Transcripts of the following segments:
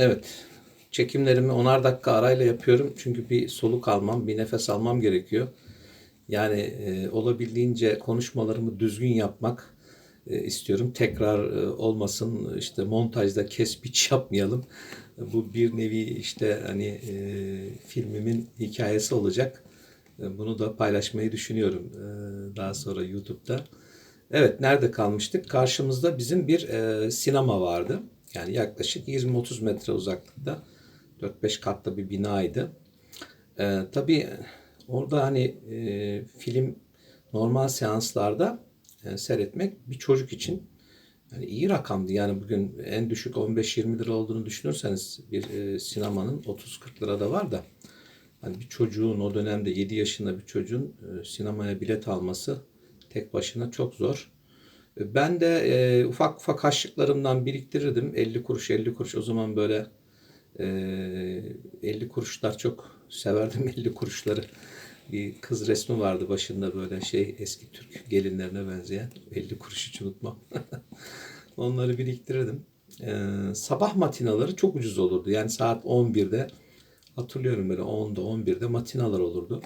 Evet. Çekimlerimi onar dakika arayla yapıyorum. Çünkü bir soluk almam, bir nefes almam gerekiyor. Yani e, olabildiğince konuşmalarımı düzgün yapmak e, istiyorum. Tekrar e, olmasın, işte montajda kes biç yapmayalım. Bu bir nevi işte hani e, filmimin hikayesi olacak. E, Bunu da paylaşmayı düşünüyorum e, daha sonra YouTube'da. Evet, nerede kalmıştık? Karşımızda bizim bir e, sinema vardı. Yani yaklaşık 20-30 metre uzaklıkta 4-5 katlı bir binaydı. E, tabii orada hani e, film normal seanslarda e, seyretmek bir çocuk için yani iyi rakamdı. Yani bugün en düşük 15-20 lira olduğunu düşünürseniz bir e, sinemanın 30-40 lira da var da hani bir çocuğun o dönemde 7 yaşında bir çocuğun e, sinemaya bilet alması tek başına çok zor. Ben de e, ufak ufak harçlıklarımdan biriktirirdim. 50 kuruş 50 kuruş o zaman böyle e, 50 kuruşlar çok severdim 50 kuruşları. Bir kız resmi vardı başında böyle şey eski Türk gelinlerine benzeyen. 50 kuruş hiç unutmam. Onları biriktirirdim. E, sabah matinaları çok ucuz olurdu. Yani saat 11'de hatırlıyorum böyle 10'da 11'de matinalar olurdu.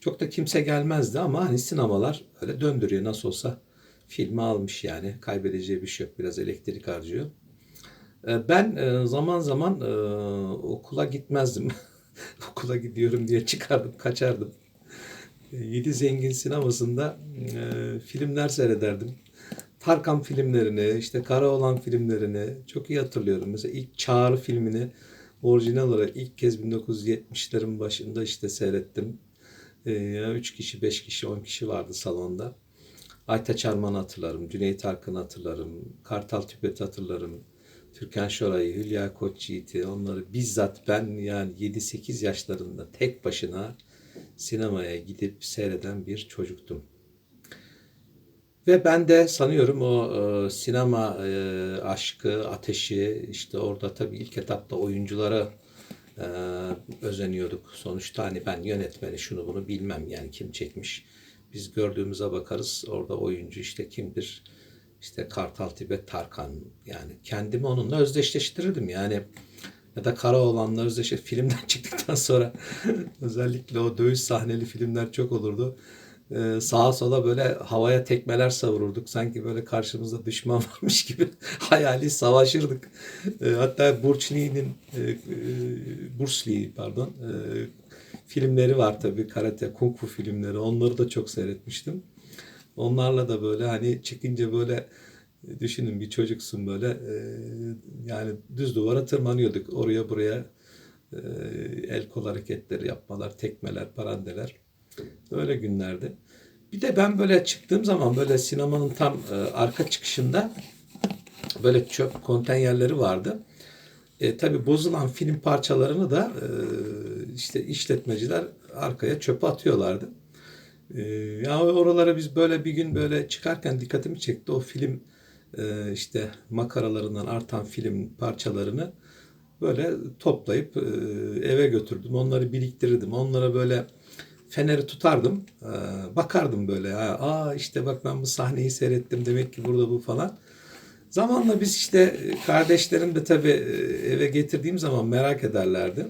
Çok da kimse gelmezdi ama hani sinemalar öyle döndürüyor nasıl olsa filmi almış yani kaybedeceği bir şey yok biraz elektrik harcıyor. Ee, Ben e, zaman zaman e, okula gitmezdim. Okula gidiyorum diye çıkardım kaçardım. Yedi Zengin sinemasında e, filmler seyrederdim. Tarkan filmlerini, işte Karaoğlan filmlerini çok iyi hatırlıyorum. Mesela ilk Çağrı filmini orijinal olarak ilk kez 1970'lerin başında işte seyrettim. 3 kişi, 5 kişi, 10 kişi vardı salonda. Aytaç Arman'ı hatırlarım, Cüneyt Arkın'ı hatırlarım, Kartal Tibet'i hatırlarım, Türkan Şoray'ı, Hülya Koçyiğit'i, onları bizzat ben yani 7-8 yaşlarında tek başına sinemaya gidip seyreden bir çocuktum. Ve ben de sanıyorum o e, sinema e, aşkı, ateşi işte orada tabii ilk etapta oyunculara e, özeniyorduk. Sonuçta hani ben yönetmeni şunu bunu bilmem yani kim çekmiş. Biz gördüğümüze bakarız orada oyuncu işte kimdir? İşte Kartal Tibet Tarkan yani kendimi onunla özdeşleştirirdim yani ya da Karaoğlan'la özdeşleştir filmden çıktıktan sonra özellikle o dövüş sahneli filmler çok olurdu. Ee, sağa sola böyle havaya tekmeler savururduk. Sanki böyle karşımızda düşman varmış gibi hayali savaşırdık. Ee, hatta Burç Lee'nin e, e, Bruce Lee pardon e, filmleri var tabii karate, kung fu filmleri. Onları da çok seyretmiştim. Onlarla da böyle hani çıkınca böyle e, düşünün bir çocuksun böyle e, yani düz duvara tırmanıyorduk oraya buraya e, el kol hareketleri yapmalar, tekmeler, parandeler. Öyle günlerdi. Bir de ben böyle çıktığım zaman böyle sinemanın tam arka çıkışında böyle çöp konteynerleri vardı. E, tabii bozulan film parçalarını da e, işte işletmeciler arkaya çöpe atıyorlardı. E, ya oralara biz böyle bir gün böyle çıkarken dikkatimi çekti o film e, işte makaralarından artan film parçalarını böyle toplayıp e, eve götürdüm. Onları biriktirirdim. Onlara böyle feneri tutardım. e, bakardım böyle. Ha, Aa işte bak ben bu sahneyi seyrettim. Demek ki burada bu falan. Zamanla biz işte e, kardeşlerim de tabii e, eve getirdiğim zaman merak ederlerdi.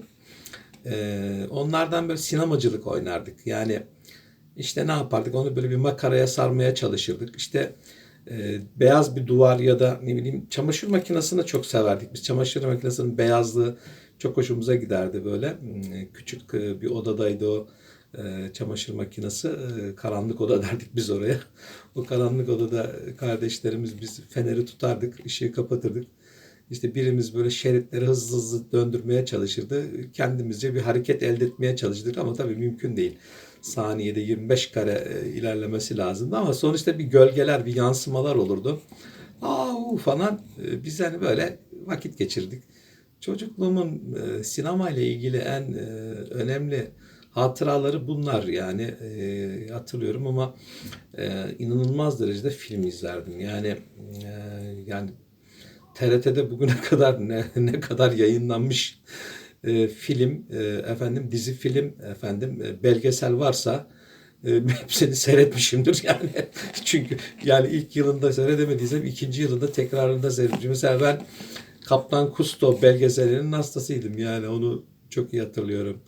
E, onlardan böyle sinemacılık oynardık. Yani işte ne yapardık? Onu böyle bir makaraya sarmaya çalışırdık. İşte e, beyaz bir duvar ya da ne bileyim çamaşır makinesini çok severdik. Biz çamaşır makinesinin beyazlığı çok hoşumuza giderdi böyle. Hmm, Küçük e, bir odadaydı o e, çamaşır makinesi. E, karanlık oda derdik biz oraya. O karanlık odada kardeşlerimiz biz feneri tutardık, ışığı kapatırdık. İşte birimiz böyle şeritleri hızlı hızlı döndürmeye çalışırdı. Kendimizce bir hareket elde etmeye çalıştık ama tabii mümkün değil. Saniyede 25 kare e, ilerlemesi lazımdı ama sonuçta bir gölgeler, bir yansımalar olurdu. Aa falan e, biz hani böyle vakit geçirdik. Çocukluğumun e, sinema ile ilgili en önemli hatıraları bunlar yani e, hatırlıyorum ama e, inanılmaz derecede film izlerdim. Yani e, yani TRT'de bugüne kadar ne ne kadar yayınlanmış e, film, e, efendim dizi film, efendim e, belgesel varsa e, hepsini seyretmişimdir yani. Çünkü yani ilk yılında seyredemediysem ikinci yılında tekrarında seyretmişim. Mesela ben Kaptan Kusto belgeselinin hastasıydım yani onu çok iyi hatırlıyorum.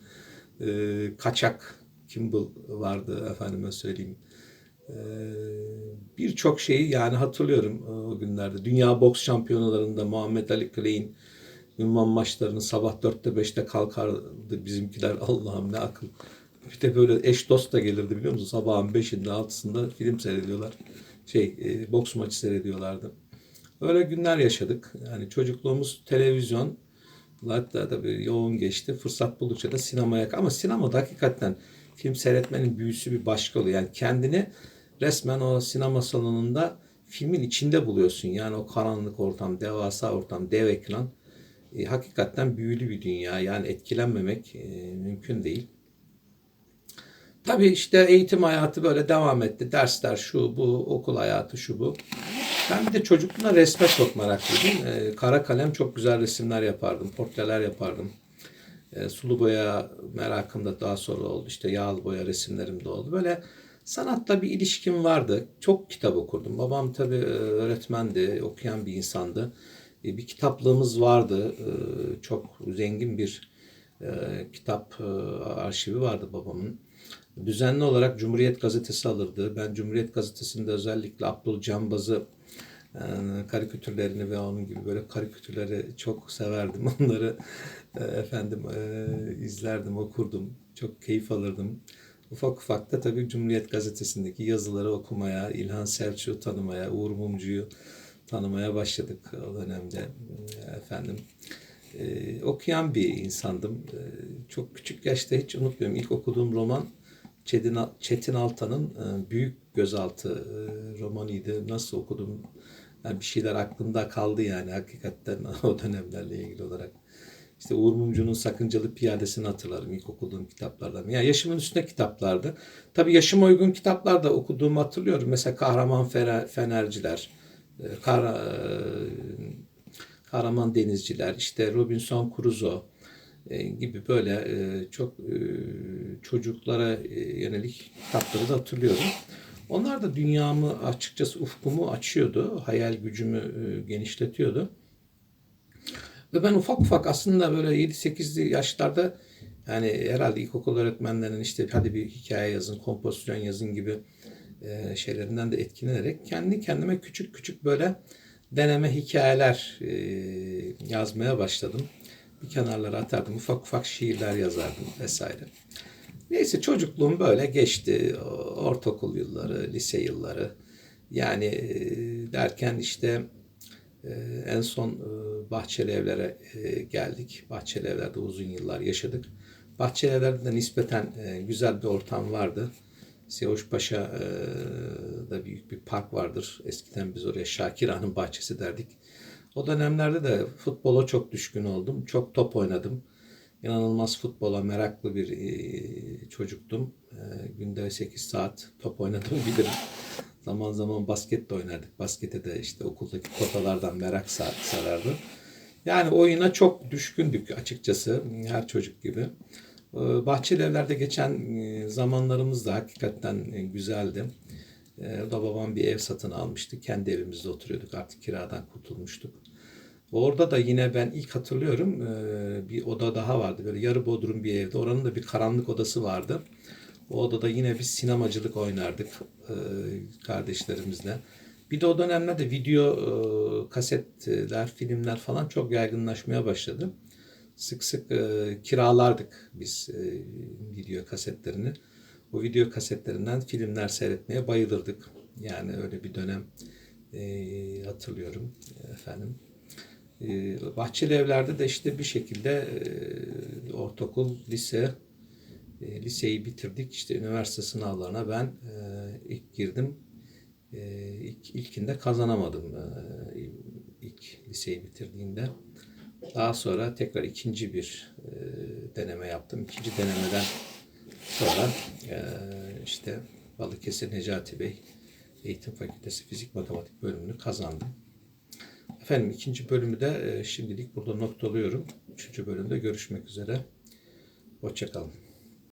Ee, Kaçak Kimball vardı efendime söyleyeyim. Ee, Birçok şeyi yani hatırlıyorum o günlerde. Dünya boks şampiyonalarında Muhammed Ali Clay'in ünvan maçlarını sabah 4'te 5'te kalkardı bizimkiler. Allah'ım ne akıl. Bir de böyle eş dost da gelirdi biliyor musun? Sabahın 5'inde 6'sında film seyrediyorlar. Şey e, boks maçı seyrediyorlardı. Öyle günler yaşadık. Yani çocukluğumuz televizyon hatta tabii yoğun geçti. Fırsat buldukça da sinemaya ama sinemada hakikaten film seyretmenin büyüsü bir başka oluyor. Yani kendini resmen o sinema salonunda filmin içinde buluyorsun. Yani o karanlık ortam, devasa ortam, dev ekran e, hakikaten büyülü bir dünya. Yani etkilenmemek e, mümkün değil. Tabii işte eğitim hayatı böyle devam etti. Dersler şu bu, okul hayatı şu bu. Ben bir de çocukluğumda resme çok meraklıydım. Ee, kara kalem çok güzel resimler yapardım, portreler yapardım. Ee, sulu boya merakım da daha sonra oldu. İşte yağlı boya resimlerim de oldu. Böyle sanatla bir ilişkim vardı. Çok kitap okurdum. Babam tabii e, öğretmendi, okuyan bir insandı. E, bir kitaplığımız vardı. E, çok zengin bir kitap arşivi vardı babamın. Düzenli olarak Cumhuriyet Gazetesi alırdı. Ben Cumhuriyet Gazetesi'nde özellikle Abdul Cambaz'ı karikatürlerini ve onun gibi böyle karikatürleri çok severdim. Onları efendim izlerdim, okurdum. Çok keyif alırdım. Ufak ufak da tabii Cumhuriyet Gazetesi'ndeki yazıları okumaya, İlhan Selçuk'u tanımaya, Uğur Mumcu'yu tanımaya başladık o dönemde efendim. Ee, okuyan bir insandım. Ee, çok küçük yaşta hiç unutmuyorum. İlk okuduğum roman Çetin, Çetin Altan'ın e, Büyük Gözaltı e, romanıydı. Nasıl okudum? Yani bir şeyler aklımda kaldı yani hakikaten o dönemlerle ilgili olarak. İşte Uğur Mumcu'nun Sakıncalı Piyadesini hatırlarım ilk okuduğum kitaplardan. Yani yaşımın üstünde kitaplardı. Tabii yaşıma uygun kitaplar da okuduğumu hatırlıyorum. Mesela Kahraman Fenerciler, e, Kar Kahraman Denizciler, işte Robinson Crusoe gibi böyle çok çocuklara yönelik kitapları da hatırlıyorum. Onlar da dünyamı açıkçası ufkumu açıyordu. Hayal gücümü genişletiyordu. Ve ben ufak ufak aslında böyle 7-8'li yaşlarda yani herhalde ilkokul öğretmenlerinin işte hadi bir hikaye yazın, kompozisyon yazın gibi şeylerinden de etkilenerek kendi kendime küçük küçük böyle deneme hikayeler yazmaya başladım. Bir kenarlara atardım, ufak ufak şiirler yazardım vesaire. Neyse çocukluğum böyle geçti. Ortaokul yılları, lise yılları. Yani derken işte en son Bahçeli Evler'e geldik. Bahçeli Evler'de uzun yıllar yaşadık. Bahçeli Evler'de de nispeten güzel bir ortam vardı. Siyavuşpaşa'da büyük bir park vardır. Eskiden biz oraya Şakir Han'ın bahçesi derdik. O dönemlerde de futbola çok düşkün oldum. Çok top oynadım. İnanılmaz futbola meraklı bir çocuktum. Günde 8 saat top oynadım bilirim. Zaman zaman basket de oynardık. Baskete de işte okuldaki kotalardan merak sarardı. Yani oyuna çok düşkündük açıkçası her çocuk gibi. Bahçeli evlerde geçen zamanlarımız da hakikaten güzeldi. O da babam bir ev satın almıştı. Kendi evimizde oturuyorduk. Artık kiradan kurtulmuştuk. Orada da yine ben ilk hatırlıyorum bir oda daha vardı. Böyle yarı bodrum bir evde. Oranın da bir karanlık odası vardı. O odada yine bir sinemacılık oynardık kardeşlerimizle. Bir de o dönemlerde video kasetler, filmler falan çok yaygınlaşmaya başladı. Sık sık kiralardık biz video kasetlerini. Bu video kasetlerinden filmler seyretmeye bayılırdık. Yani öyle bir dönem hatırlıyorum efendim. Bahçeli evlerde de işte bir şekilde ortaokul, lise, liseyi bitirdik. İşte üniversite sınavlarına ben ilk girdim. İlk, ilkinde kazanamadım ilk liseyi bitirdiğimde. Daha sonra tekrar ikinci bir deneme yaptım. İkinci denemeden sonra işte Balıkesir Necati Bey Eğitim Fakültesi Fizik Matematik bölümünü kazandım. Efendim ikinci bölümü de şimdilik burada noktalıyorum. Üçüncü bölümde görüşmek üzere. Hoşçakalın.